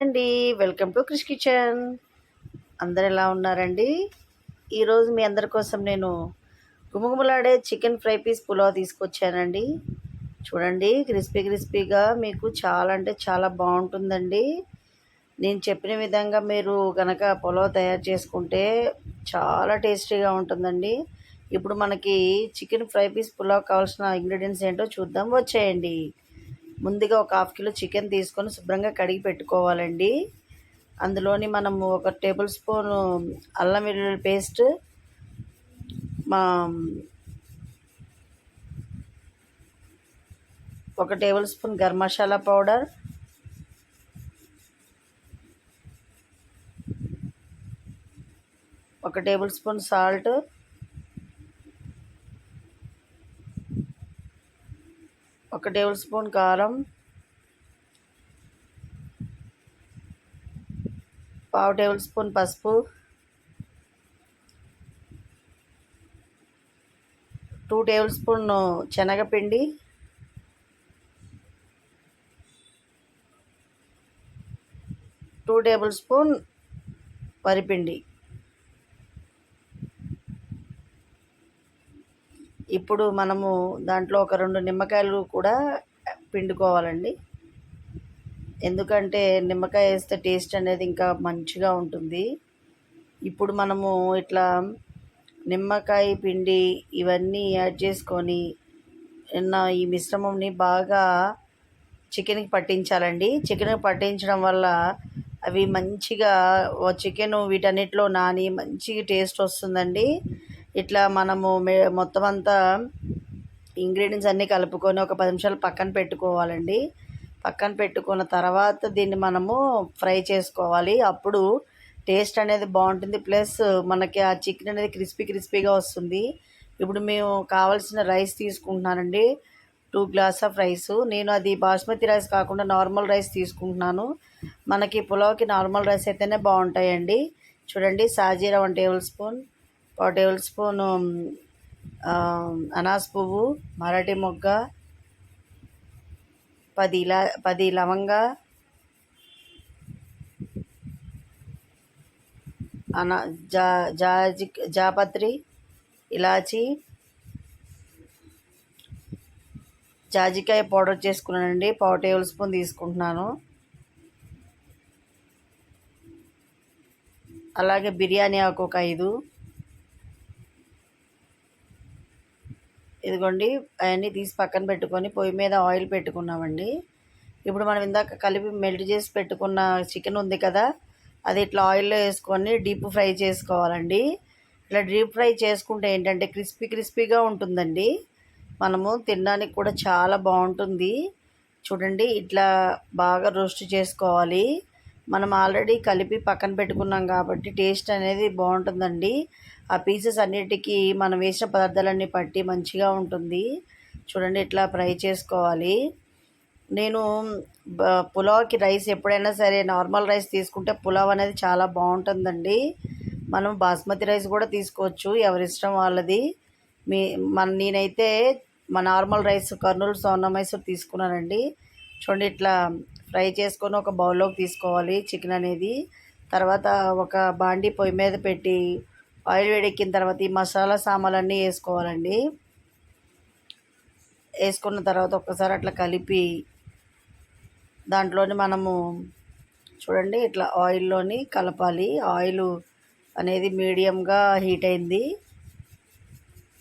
అండి. Welcome to Krish kitchen. అందరు ఎలా ఉన్నారండి? ఈరోజు మీ అందరి కోసం నేను గుమగుమలాడే చికెన్ ఫ్రై పీస్ పులావ్ తీసుకొచ్చానండి. చూడండి క్రిస్పీ క్రిస్పీగా మీకు చాలా అంటే చాలా బాగుంటుందండి. నేను చెప్పిన విధంగా మీరు కనుక పులావ్ తయారు చేసుకుంటే చాలా టేస్టీగా ఉంటుందండి. ఇప్పుడు మనకి చికెన్ ఫ్రై పీస్ పులావ్ కావాల్సిన ఇంగ్రీడియంట్స్ ఏంటో చూద్దాం. వచ్చేయండి. ముందుగా ఒక హాఫ్ కిలో చికెన్ తీసుకొని శుభ్రంగా కడిగి పెట్టుకోవాలండి. అందులోని మనము ఒక టేబుల్ స్పూన్ అల్లం వెల్లుల్లి పేస్ట్ మా ఒక tablespoon garam masala powder ఒక టేబుల్ స్పూన్ సాల్ట్ ఒక టేబుల్ స్పూన్ కారం పావు టేబుల్ స్పూన్ పసుపు టూ టేబుల్ స్పూన్ శనగపిండి టూ టేబుల్ స్పూన్ వరిపిండి. ఇప్పుడు మనము దాంట్లో ఒక రెండు నిమ్మకాయలు కూడా పిండుకోవాలండి. ఎందుకంటే నిమ్మకాయ వేస్తే టేస్ట్ అనేది ఇంకా మంచిగా ఉంటుంది. ఇప్పుడు మనము ఇట్లా నిమ్మకాయ పిండి ఇవన్నీ యాడ్ చేసుకొని నా ఈ మిశ్రమంని బాగా చికెన్కి పట్టించాలండి. చికెన్కి పట్టించడం వల్ల అవి మంచిగా చికెన్ వీటన్నిటిలో నాని మంచి టేస్ట్ వస్తుందండి. ఇట్లా మనము మొత్తం అంతా ఇంగ్రీడియంట్స్ అన్నీ కలుపుకొని ఒక పది నిమిషాలు పక్కన పెట్టుకోవాలండి. పక్కన పెట్టుకున్న తర్వాత దీన్ని మనము ఫ్రై చేసుకోవాలి. అప్పుడు టేస్ట్ అనేది బాగుంటుంది. ప్లస్ మనకి ఆ చికెన్ అనేది క్రిస్పీ క్రిస్పీగా వస్తుంది. ఇప్పుడు మేము కావాల్సిన రైస్ తీసుకుంటున్నానండి. Two glass of rice. నేను అది బాస్మతి రైస్ కాకుండా నార్మల్ రైస్ తీసుకుంటున్నాను. మనకి పులావ్కి నార్మల్ రైస్ అయితేనే బాగుంటాయండి. చూడండి సాజీరా వన్ టేబుల్ స్పూన్. ఒక టేబుల్ స్పూన్ అనాస్ పువ్వు మరాఠీ మొగ్గ పది ఇలా పది లవంగ అనా జా జాజి జాపత్రి ఇలాచి జాజికాయ పౌడర్ చేసుకున్నానండి. పావు టేబుల్ స్పూన్ తీసుకుంటున్నాను. అలాగే బిర్యానీ ఆకు ఒక ఐదు. ఇదిగోండి అవన్నీ తీసి పక్కన పెట్టుకొని పొయ్యి మీద ఆయిల్ పెట్టుకున్నామండి. ఇప్పుడు మనం ఇందాక కలిపి మెల్ట్ చేసి పెట్టుకున్న చికెన్ ఉంది కదా అది ఇట్లా ఆయిల్లో వేసుకొని డీప్ ఫ్రై చేసుకోవాలండి. ఇట్లా డీప్ ఫ్రై చేసుకుంటే ఏంటంటే క్రిస్పీ క్రిస్పీగా ఉంటుందండి. మనము తినడానికి కూడా చాలా బాగుంటుంది. చూడండి ఇట్లా బాగా రోస్ట్ చేసుకోవాలి. మనం ఆల్రెడీ కలిపి పక్కన పెట్టుకున్నాం కాబట్టి టేస్ట్ అనేది బాగుంటుందండి. ఆ పీసెస్ అన్నిటికీ మనం వేసిన పదార్థాలన్నీ పట్టి మంచిగా ఉంటుంది. చూడండి ఇట్లా ఫ్రై చేసుకోవాలి. నేను పులావ్కి రైస్ ఎప్పుడైనా సరే నార్మల్ రైస్ తీసుకుంటే పులావ్ అనేది చాలా బాగుంటుందండి. మనం బాస్మతి రైస్ కూడా తీసుకోవచ్చు ఎవరిష్టం వాళ్ళది. మీ మన నేనైతే మా నార్మల్ రైస్ కర్నూలు సోనా మైసూర్ తీసుకున్నానండి. చూడండి ఇట్లా ఫ్రై చేసుకొని ఒక బౌల్లోకి తీసుకోవాలి చికెన్ అనేది. తర్వాత ఒక బాండి పొయ్యి మీద పెట్టి ఆయిల్ వేడెక్కిన తర్వాత ఈ మసాలా సామాన్లన్నీ వేసుకోవాలండి. వేసుకున్న తర్వాత ఒక్కసారి అట్లా కలిపి దాంట్లోని మనము చూడండి ఇట్లా ఆయిల్లోని కలపాలి. ఆయిల్ అనేది మీడియంగా హీట్ అయింది.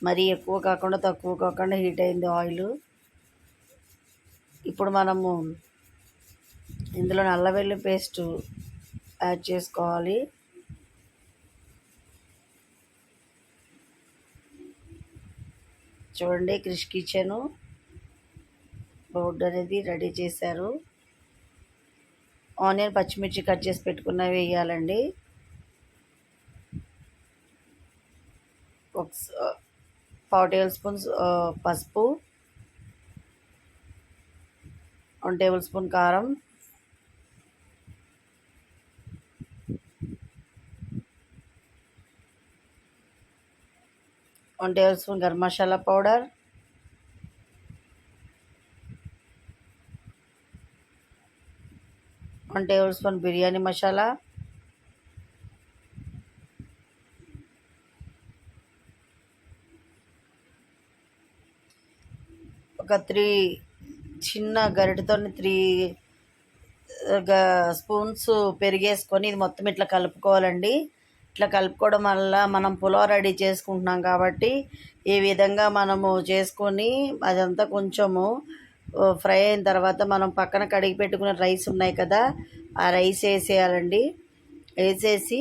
మరి ఎక్కువ కాకుండా తక్కువ కాకుండా హీట్ అయింది ఆయిల్. ఇప్పుడు మనము ఇందులో నల్ల వెల్లుల్లి పేస్ట్ యాడ్ చేసుకోవాలి. చూడండి క్రిష్ కిచెను బోర్డు అనేది రెడీ చేశారు. ఆనియన్ పచ్చిమిర్చి కట్ చేసి పెట్టుకున్నవి వేయాలండి. ఒక పావు టేబుల్ స్పూన్స్ పసుపు వన్ టేబుల్ స్పూన్ కారం one tablespoon garam masala powder one tablespoon biryani masala ఒక త్రీ చిన్న గరిటతో త్రీ స్పూన్స్ పెరిగేసుకొని ఇది మొత్తం ఇట్లా కలుపుకోవాలండి. ఇట్లా కలుపుకోవడం వల్ల మనం పులావ్ రెడీ చేసుకుంటున్నాం కాబట్టి ఈ విధంగా మనము చేసుకొని అదంతా కొంచెము ఫ్రై అయిన తర్వాత మనం పక్కన కడిగి పెట్టుకున్న రైస్ ఉన్నాయి కదా ఆ రైస్ వేసేయాలండి. వేసేసి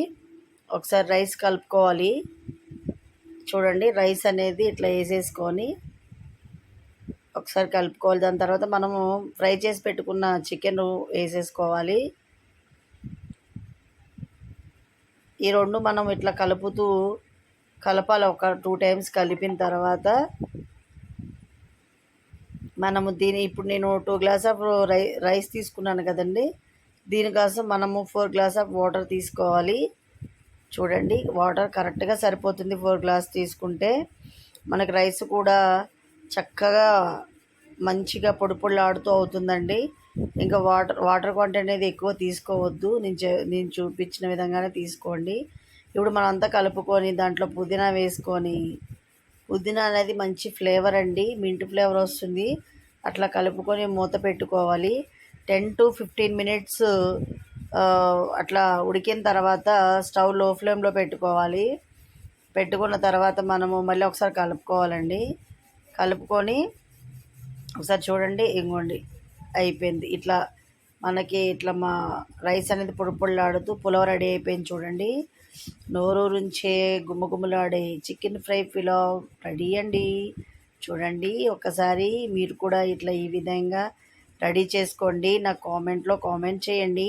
ఒకసారి రైస్ కలుపుకోవాలి. చూడండి రైస్ అనేది ఇట్లా వేసేసుకొని ఒకసారి కలుపుకోవాలి. దాని తర్వాత మనము ఫ్రై చేసి పెట్టుకున్న చికెన్ వేసేసుకోవాలి. ఈ రెండు మనం ఇట్లా కలుపుతూ కలపాలి. ఒక టూ టైమ్స్ కలిపిన తర్వాత మనము దీని ఇప్పుడు నేను టూ గ్లాస్ ఆఫ్ రై రైస్ తీసుకున్నాను కదండి. దీనికోసం మనము ఫోర్ గ్లాస్ ఆఫ్ వాటర్ తీసుకోవాలి. చూడండి వాటర్ కరెక్ట్గా సరిపోతుంది ఫోర్ గ్లాస్ తీసుకుంటే. మనకు రైస్ కూడా చక్కగా మంచిగా పొడి పొడిలాడుతూ అవుతుందండి. ఇంకా వాటర్ వాటర్ కంటెంట్ అనేది ఎక్కువ తీసుకోవద్దు. నేను నేను చూపించిన విధంగానే తీసుకోండి. ఇప్పుడు మనం అంతా కలుపుకొని దాంట్లో పుదీనా వేసుకొని పుదీనా అనేది మంచి ఫ్లేవర్ అండి. మింట్ ఫ్లేవర్ వస్తుంది. అట్లా కలుపుకొని మూత పెట్టుకోవాలి. టెన్ టు ఫిఫ్టీన్ మినిట్స్ అట్లా ఉడికిన తర్వాత స్టవ్లో ఫ్లేమ్లో పెట్టుకోవాలి. పెట్టుకున్న తర్వాత మనము మళ్ళీ ఒకసారి కలుపుకోవాలండి. కలుపుకొని ఒకసారి చూడండి ఇంకోండి అయిపోయింది. ఇట్లా మనకి ఇట్లా మా రైస్ అనేది పొడి పులవ పులావ్ రెడీ అయిపోయింది చూడండి. నోరూరుంచే గుమ్మగుమ్మలాడే చికెన్ ఫ్రై పిలో రెడీ అండి. చూడండి ఒకసారి మీరు కూడా ఇట్లా ఈ విధంగా రెడీ చేసుకోండి. నా కామెంట్లో కామెంట్ చేయండి.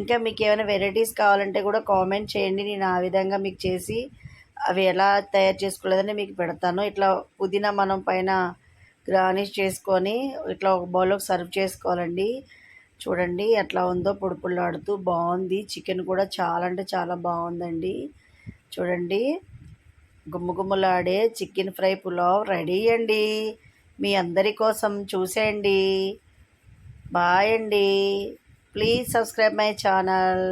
ఇంకా మీకు ఏమైనా వెరైటీస్ కావాలంటే కూడా కామెంట్ చేయండి. నేను ఆ విధంగా మీకు చేసి అవి ఎలా తయారు చేసుకోలేదని మీకు పెడతాను. ఇట్లా పుదీనా మనం పైన గ్రానిష్ చేసుకొని ఇట్లా ఒక బౌల్లోకి సర్వ్ చేసుకోవాలండి. చూడండి ఎట్లా ఉందో పొడుపులాడుతూ బాగుంది. చికెన్ కూడా చాలా అంటే చాలా బాగుందండి. చూడండి. గుమ్మగుమ్మలాడే చికెన్ ఫ్రై పులావ్ రెడీ అండి. మీ అందరి కోసం చూసేయండి. బాయ్ అండి. Please subscribe my channel